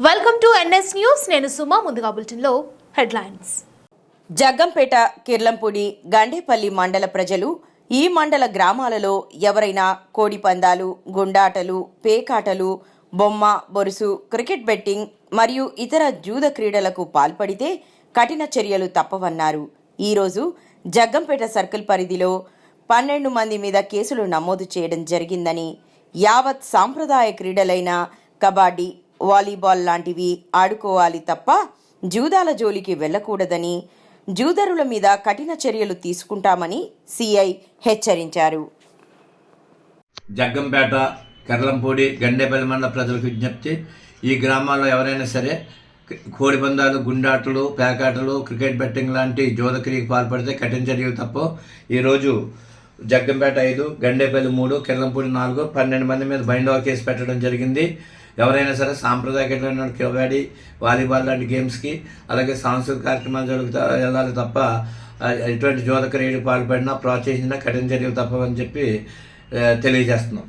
Welcome to NS news నేను సుమా ముందుగా బులెటిన్లో హెడ్లైన్స్. జగ్గంపేట కిర్లంపూడి గండేపల్లి మండల ప్రజలు ఈ మండల గ్రామాలలో ఎవరైనా కోడి పందాలు గుండాటలు పేకాటలు బొమ్మ బొరుసు క్రికెట్ బెట్టింగ్ మరియు ఇతర జూద క్రీడలకు పాల్పడితే కఠిన చర్యలు తప్పవన్నారు. ఈరోజు జగ్గంపేట సర్కిల్ పరిధిలో పన్నెండు మంది మీద కేసులు నమోదు చేయడం జరిగిందని యావత్ సాంప్రదాయ క్రీడలైన కబడ్డీ వాలీబాల్ లాంటివి ఆడుకోవాలి తప్ప జూదాల జోలికి వెళ్ళకూడదని జూదరుల మీద కఠిన చర్యలు తీసుకుంటామని సిఐ హెచ్చరించారు. జగ్గంపేట కెర్లంపూడి గండేపల్లి మండల ప్రజలకు విజ్ఞప్తి ఈ గ్రామాల్లో ఎవరైనా సరే కోడిపందాలు గుండాటలు పేకాటలు క్రికెట్ బెట్టింగ్ లాంటి జోదక్రియకు పాల్పడితే కఠిన చర్యలు తప్ప ఈరోజు జగ్గంపేట ఐదు గండేపల్లి మూడు కెర్లంపూడి నాలుగు పన్నెండు మంది మీద బైండోవర్ కేసు పెట్టడం జరిగింది. ఎవరైనా సరే సాంప్రదాయకమైన కబడ్డీ వాలీబాల్ లాంటి గేమ్స్కి అలాగే సాంస్కృతిక కార్యక్రమాలు జరుగుతా వెళ్ళాలి తప్ప ఎటువంటి జోదక రేడికి పాల్పడినా ప్రోత్సహించినా కఠిన చర్యలు తప్పవని చెప్పి తెలియజేస్తున్నాం.